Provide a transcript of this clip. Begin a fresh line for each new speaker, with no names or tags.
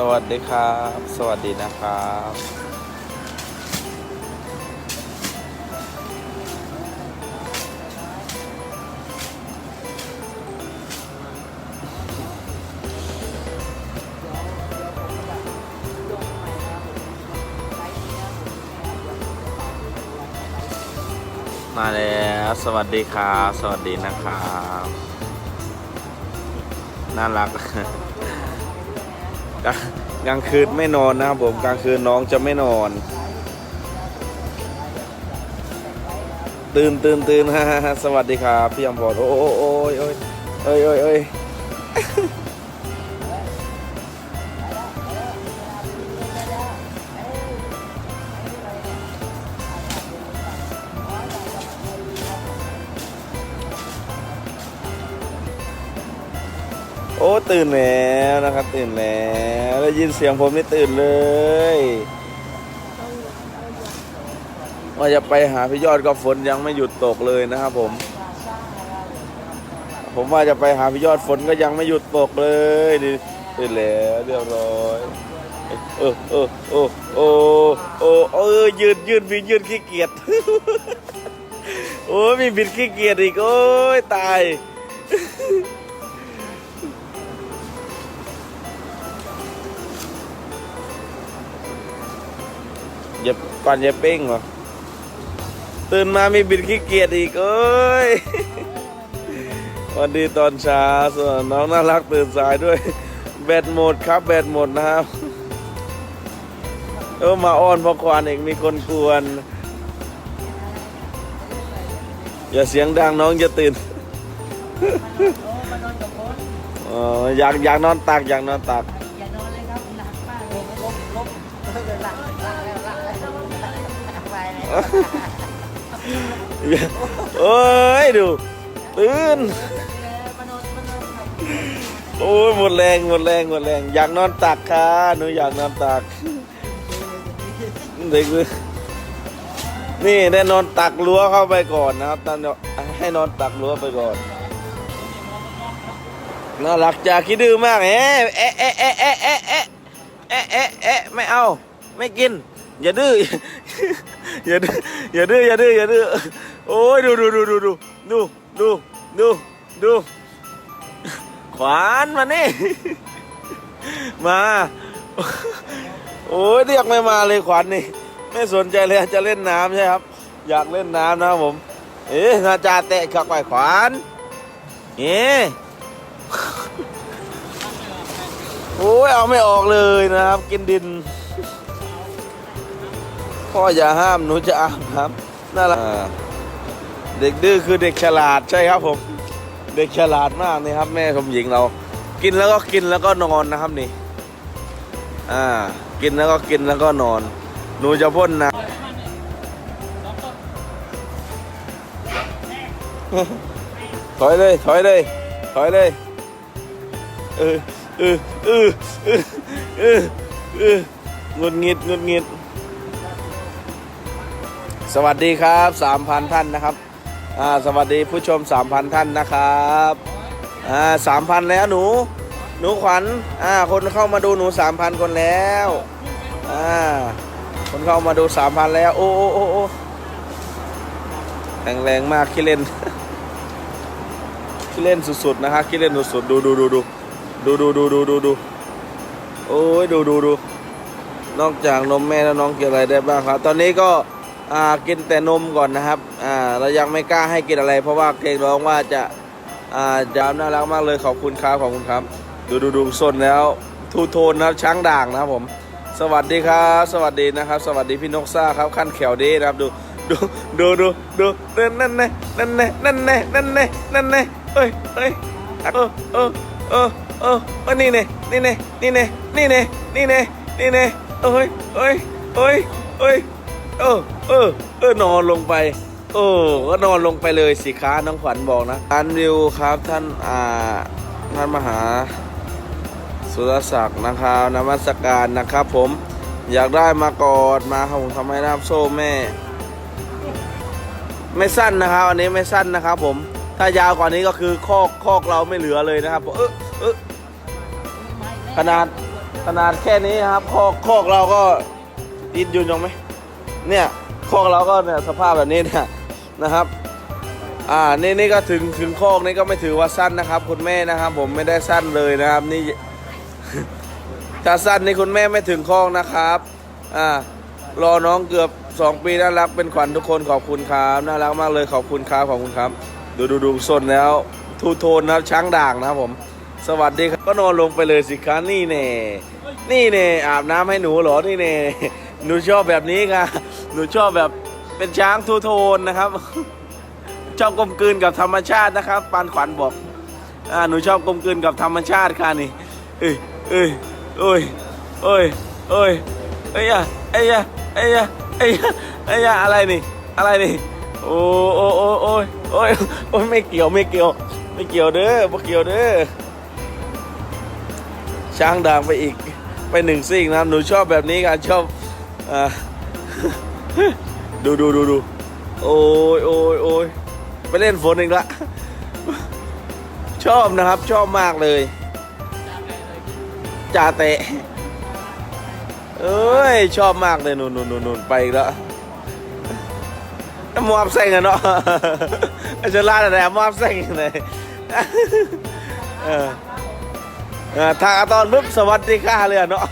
สวัสดีครับ สวัสดีนะครับ มาแล้ว สวัสดีครับ สวัสดีนะครับ น่ารัก กลางคืนไม่นอนนะครับผมกลางคืนน้องจะไม่นอน ตื่นตื่นตื่นฮ่าสวัสดีครับพี่ยมพรโอ้โอ้โอ้ยโอ้ยโอ้ยโอ้ยโอ้ย อ้ตื่นแล้วนะครับ ตื่นแล้วได้ยินเสียงผมนี่ตื่นเลยว่าจะไปหาพี่ยอดก็ฝนยังไม่หยุดตกเลยนะครับผม ผมว่าจะไปหาพี่ยอดฝนก็ยังไม่หยุดตกเลยดิตื่นแล้วเรียบร้อยเออเออเอโอ้โอ้เออยืนยืนมียืนขี้เกียจโอ้มีบิดขี้เกียจอีกโอ้ยตาย ย่าปั่นอย่าเป้งเหรอตื่นมามีบิดขี้เกียจอีกเอ้ยวันดีตอนเช้าส่วนน้องน่ารักตื่นสายด้วย แบตหมดครับ แบตหมดนะครับ เออมาอ้อนพอควานอีกมีคนกวน อย่าเสียงดังน้องจะตื่นอยากอยากนอนตักอยากนอนตัก
อย่านอนเลยครับหนักมากเลยลบลบลบเลยหลัก
โอ้ยดูตื่นโอ้ยหมดแรงหมดแรงหมดแรง อยากนอนตักค่ะหนูอยากนอนตักเด็กนี่ได้นอนตักลัวเข้าไปก่อนนะครับตอนให้นอนตักลัวไปก่อนน่ารักจากคิดดื้อมากแอ๊ะแอ๊ะแอ๊ะแอ๊ะแอ๊ะแอ๊ะแอ๊ะไม่เอา ไม่กิน อย่าดื้อ อย่าดื้อ อย่าดื้อ อย่าดื้อ อย่าดื้อ โอ้ยดูดูดูดูดูดูดูดูดูขวานมานี่ มา โอ้ยเรียกไม่มาเลยขวานนี่ ไม่สนใจเลยจะเล่นน้ำใช่ครับ อยากเล่นน้ำนะผม เอ๊ะนาจาเตะขักไปขวานเอ๊ะโอ้ยเอาไม่ออกเลยนะครับ กินดิน พ่ออย่าห้ามหนูจะอาบครับน่ารักเด็กดื้อคือเด็กฉลาดใช่ครับผม เด็กฉลาดมากนี่ครับ แม่สมหญิงเรา กินแล้วก็กินแล้วก็นอนนะครับนี่ อ่า กินแล้วก็กินแล้วก็นอน หนูจะพ่นนะถอยเลยถอยเลยถอยเลยเออเออเออเออเออเอองุดหงิดงุดหงิด สวัสดีครับ 3,000 ท่านนะครับสวัสดีผู้ชม 3,000 ท่านนะครับอ่า3,000แล้วหนู หนูขวัญคนเข้ามาดูหนู 3,000 คนแล้วคนเข้ามาดู 3,000 แล้ว โอ้โอ้โอ้โอ้แรงแรงมากขี้เล่นขี้เล่นสุดๆนะครับขี้เล่นสุดๆดูดูดูดูดูดูดูดูดูดูโอ้ยดูดูดูนอกจากนมแม่แล้วน้องกินอะไรได้บ้างครับ ตอนนี้ก็ กินแต่นมก่อนนะครับเรายังไม่กล้าให้กินอะไร เพราะว่าเกรงร้องว่าจะอ่าจามน่ารักมากเลยขอบคุณครับขอบคุณครับ ดูดูดูส้นแล้วทูโทนนะครับช้างด่างนะครับผม สวัสดีครับ สวัสดีนะครับ สวัสดีพี่นกซ่าครับขั้นแขวดีนะครับดูดูดูดูดูนั่นนั่นแน่นั่นแน่นั่นแน่นั่นแน่นั่นแน่เฮ้ยเฮ้ยเออเออเออเออเออนี่เน่นี่เน่นี่เน่นี่เน่นี่เน่นี่เน่เอ้ยเอ้ยเอ้ยเอ้ย เออเออเออนอนลงไป โอ้ก็นอนลงไปเลยสิค้าน้องขวัญบอกนะอันวิวครับท่านอ่าท่านมหาสุรศักดิ์นะครับนมัสการนะครับ ผมอยากได้มากอดมาครับผมทำไมน้ำโซ่แม่ ไม่สั้นนะครับ อันนี้ไม่สั้นนะครับ ผม ถ้ายาวกว่านี้ก็คือคอกคอกเราไม่เหลือเลยนะครับเออเออขนาดขนาดแค่นี้ครับ คอกคอกเราก็อินยืนยงไหม เนี่ยคอกเราก็เนี่ยสภาพแบบนี้เนี่ยนะครับอ่านี่นี่ก็ถึงถึงคอกนี่ก็ไม่ถือว่าสั้นนะครับ คุณแม่นะครับ ผมไม่ได้สั้นเลยนะครับ นี่ถ้าสั้นนี่คุณแม่ไม่ถึงคอกนะครับอ่ารอน้องเกือบ 2 ปีน่ารักเป็นขวัญทุกคนขอบคุณครับน่ารักมากเลยขอบคุณครับขอบคุณครับ ดูดูดูสนแล้วทูโทนนะช้างด่างนะครับผม สวัสดีครับก็นอนลงไปเลยสิคะนี่เน่นี่เน่อาบน้ำให้หนูเหรอนี่เน่หนูชอบแบบนี้ค่ะ หนูชอบแบบเป็นช้างทูโทนนะครับ ชอบกลมกลืนกับธรรมชาตินะครับปานขวัญบอกอ่าหนูชอบกลมกลืนกับธรรมชาติค่ะนี่ เอ้ยเอ้ยเอ้ยเอ้ยเอ้ยเอ้ยเอ้ยเอ้ยเอ้ยอะเอ้ยอะไรนี่ อะไรนี่โอ้โอ้โอ้โอ้โอ้ยโอ้ยไม่เกี่ยวไม่เกี่ยว ไม่เกี่ยวเด้อไม่เกี่ยวเด้อ ช้างด่างไปอีกไปหนึ่งซิ่งนะครับหนูชอบแบบนี้กันชอบอดูดูดูดูโอ้ยโอ้ยโอ้ยไปเล่นฝนอีกละชอบนะครับชอบมากเลยจ่าเตะเอ้ยชอบมากเลยนู่นนู่นนู่นนู่นไปอีกแล้วมอบเส้งอะเนาะอาจารย์ลาดอะไรมอบเส้งเลยเออ ทางอาตอนปุ๊บสวัสดีค่ะเลยอะเนาะ